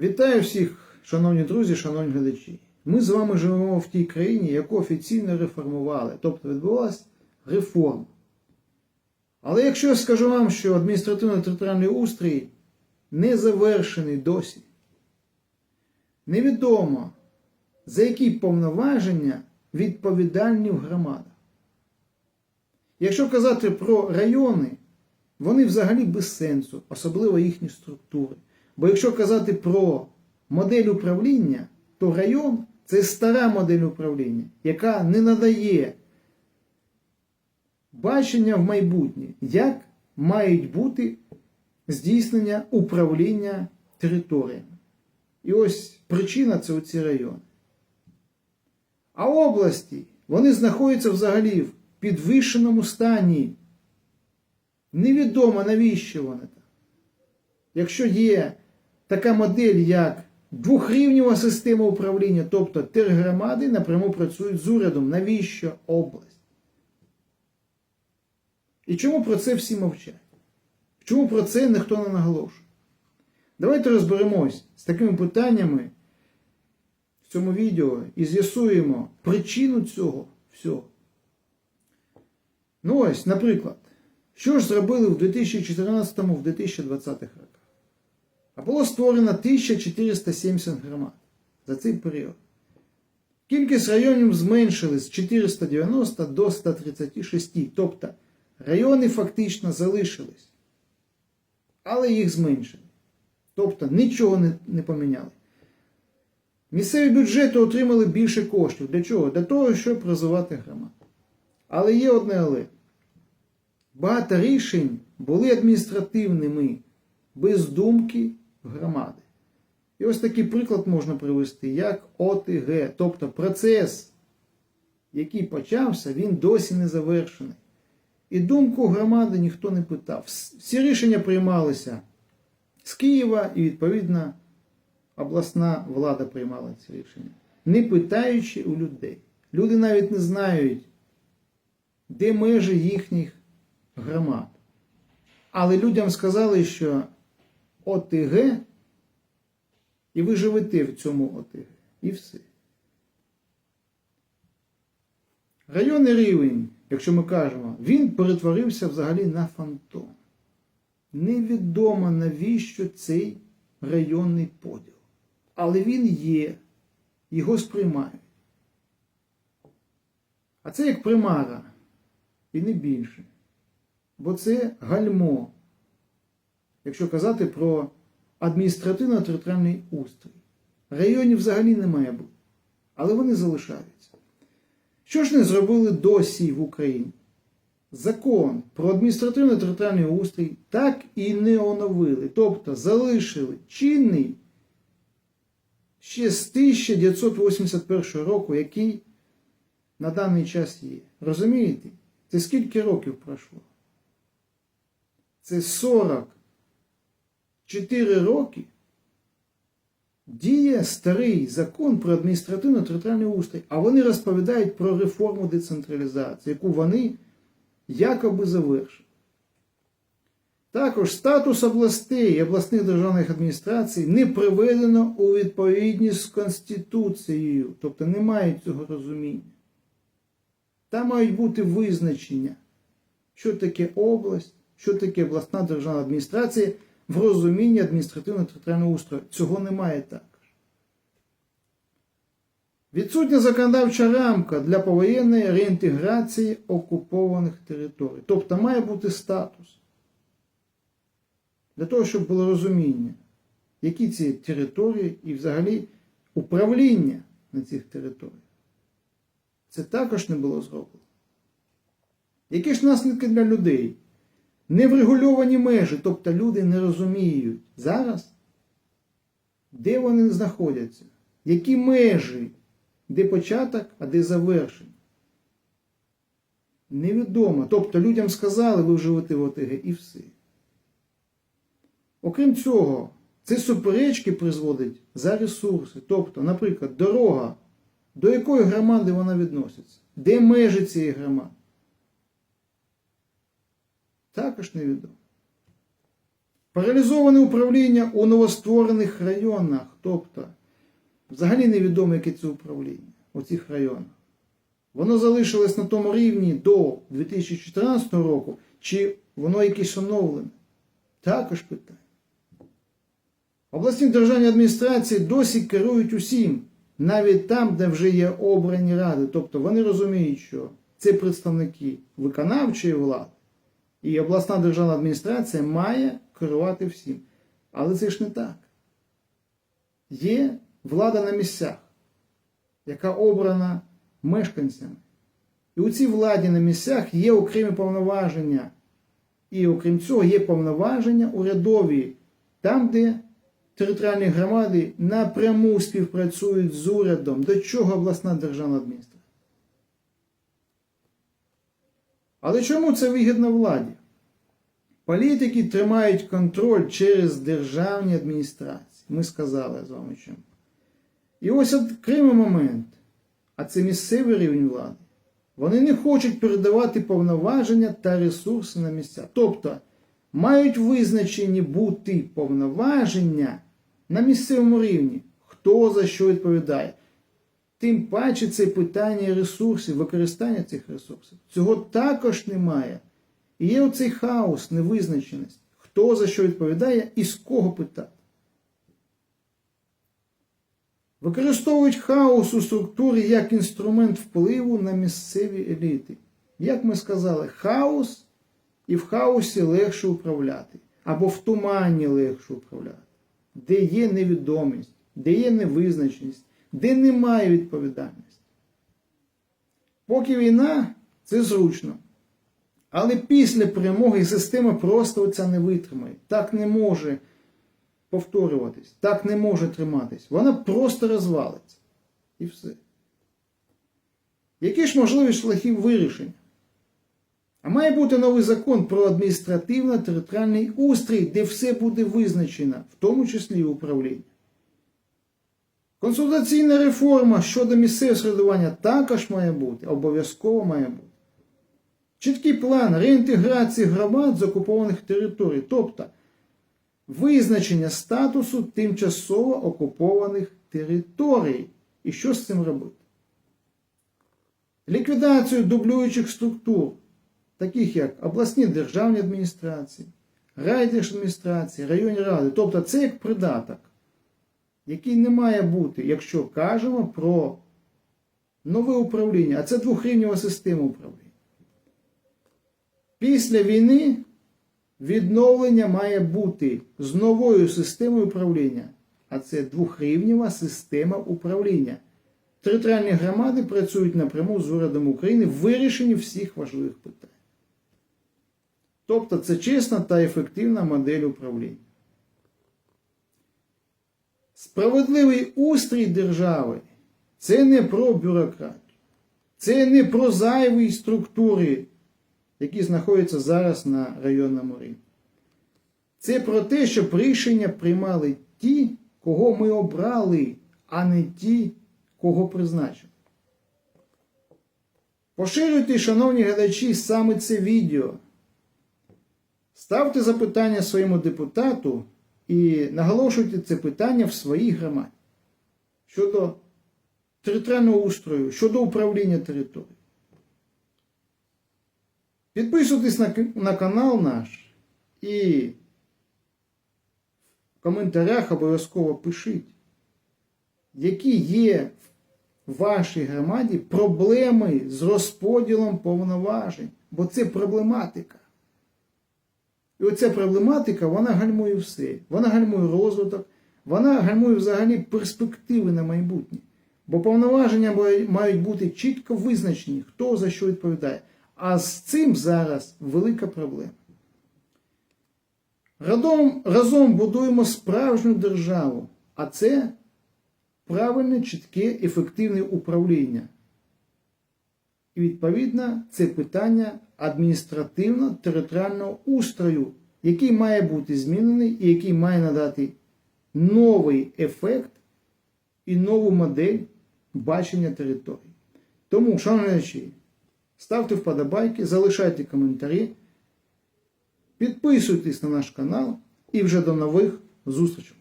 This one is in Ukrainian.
Вітаю всіх, шановні друзі, шановні глядачі. Ми з вами живемо в тій країні, яку офіційно реформували, тобто відбулася реформа. Але якщо я скажу вам, що адміністративно-територіальний устрій не завершений досі, невідомо, за які повноваження відповідальні в громадах. Якщо казати про райони, вони взагалі без сенсу, особливо їхні структури. Бо якщо казати про модель управління, то район це стара модель управління, яка не надає бачення в майбутнє, як мають бути здійснення управління територіями. І ось причина це оці райони. А області вони знаходяться взагалі в підвищеному стані. Невідомо навіщо вони там. Якщо є така модель, як двохрівнева система управління, тобто тергромади напряму працюють з урядом, навіщо область? І чому про це всі мовчать? Чому про це ніхто не наголошує? Давайте розберемось з такими питаннями в цьому відео і з'ясуємо причину цього всього. Ну ось, наприклад, що ж зробили в 2014-2020 роках? А було створено 1470 громад за цей період. Кількість районів зменшили з 490 до 136, тобто райони фактично залишились, але їх зменшили. Тобто нічого не, не поміняли. Місцеві бюджети отримали більше коштів. Для чого? Для того, щоб розвивати громаду. Але є одне але. Багато рішень були адміністративними, без думки громади. І ось такий приклад можна привести, як ОТГ, тобто процес, який почався, він досі не завершений. І думку громади ніхто не питав. Всі рішення приймалися з Києва і, відповідно, обласна влада приймала ці рішення, не питаючи у людей. Люди навіть не знають, де межі їхніх громад. Але людям сказали, що ОТГ, і ви живете в цьому ОТГ. І все. Районний рівень, якщо ми кажемо, він перетворився взагалі на фантом. Невідомо навіщо цей районний поділ. Але він є, його сприймають. А це як примара, і не більше. Бо це гальмо, якщо казати про адміністративно-територіальний устрій. Районів взагалі не має бути, але вони залишаються. Що ж не зробили досі в Україні? Закон про адміністративно-територіальний устрій так і не оновили, тобто залишили чинний ще з 1981 року, який на даний час є. Розумієте? Це скільки років пройшло? Це 44 роки діє старий закон про адміністративно-територіальний устрій, а вони розповідають про реформу децентралізації, яку вони якоби завершили. Також статус областей і обласних державних адміністрацій не приведено у відповідність з Конституцією, тобто немає цього розуміння. Там мають бути визначення, що таке область, що таке обласна державна адміністрація в розумінні адміністративно-територіального устрою. Цього немає також. Відсутня законодавча рамка для повоєнної реінтеграції окупованих територій. Тобто має бути статус. Для того, щоб було розуміння, які ці території і взагалі управління на цих територіях. Це також не було зроблено. Які ж наслідки для людей? Неврегульовані межі, тобто люди не розуміють зараз, де вони знаходяться, які межі, де початок, а де завершення. Невідомо. Тобто людям сказали, ви живете в ОТГ і все. Окрім цього, ці суперечки призводять за ресурси. Тобто, наприклад, дорога, до якої громади вона відноситься, де межі цієї громади. Також невідомо. Паралізоване управління у новостворених районах, тобто взагалі невідомо, яке це управління у цих районах. Воно залишилось на тому рівні до 2014 року, чи воно якесь оновлене? Також питання. Обласні державні адміністрації досі керують усім, навіть там, де вже є обрані ради. Тобто вони розуміють, що це представники виконавчої влади, і обласна державна адміністрація має керувати всім. Але це ж не так. Є влада на місцях, яка обрана мешканцями. І у цій владі на місцях є окремі повноваження. І окрім цього, є повноваження урядові, там, де територіальні громади напряму співпрацюють з урядом, до чого обласна державна адміністрація. Але чому це вигідно владі? Політики тримають контроль через державні адміністрації. Ми сказали з вами чому. І ось окремий момент, а це місцевий рівень влади. Вони не хочуть передавати повноваження та ресурси на місця. Тобто мають визначені бути повноваження на місцевому рівні, хто за що відповідає. Тим паче це питання ресурсів, використання цих ресурсів. Цього також немає. І є оцей хаос, невизначеність, хто за що відповідає і з кого питати. Використовують хаос у структурі як інструмент впливу на місцеві еліти. Як ми сказали, хаос і в хаосі легше управляти, або в тумані легше управляти, де є невідомість, де є невизначеність, де немає відповідальності. Поки війна це зручно. Але після перемоги система просто оця не витримає. Так не може повторюватись, так не може триматись. Вона просто розвалиться. І все. Які ж можливі шляхи вирішення? А має бути новий закон про адміністративно-територіальний устрій, де все буде визначено, в тому числі і управління. Консультаційна реформа щодо місцевого середування також має бути, обов'язково має бути. Чіткий план реінтеграції громад з окупованих територій, тобто визначення статусу тимчасово окупованих територій. І що з цим робити? Ліквідацію дублюючих структур, таких як обласні державні адміністрації, райдержадміністрації, районні ради. Тобто це як придаток, який не має бути, якщо кажемо про нове управління, а це двохрівнева система управління. Після війни відновлення має бути з новою системою управління, а це двохрівнева система управління. Територіальні громади працюють напряму з урядом України в вирішенні всіх важливих питань. Тобто це чесна та ефективна модель управління. Справедливий устрій держави це не про бюрократію, це не про зайві структури які знаходяться зараз на районному рівні. Це про те, щоб рішення приймали ті, кого ми обрали, а не ті, кого призначили. Поширюйте, шановні глядачі, саме це відео. Ставте запитання своєму депутату і наголошуйте це питання в своїй громаді щодо територіального устрою, щодо управління територією. Підписуйтесь на, на канал наш і в коментарях обов'язково пишіть, які є в вашій громаді проблеми з розподілом повноважень, бо це проблематика. І оця проблематика, вона гальмує все. Вона гальмує розвиток, вона гальмує взагалі перспективи на майбутнє. Бо повноваження мають бути чітко визначені, хто за що відповідає. А з цим зараз велика проблема. Разом, разом будуємо справжню державу, а це правильне, чітке, ефективне управління. І відповідно це питання адміністративно-територіального устрою, який має бути змінений і який має надати новий ефект і нову модель бачення території. Тому, шановні, Ставте вподобайки, залишайте коментарі, підписуйтесь на наш канал і вже до нових зустрічей.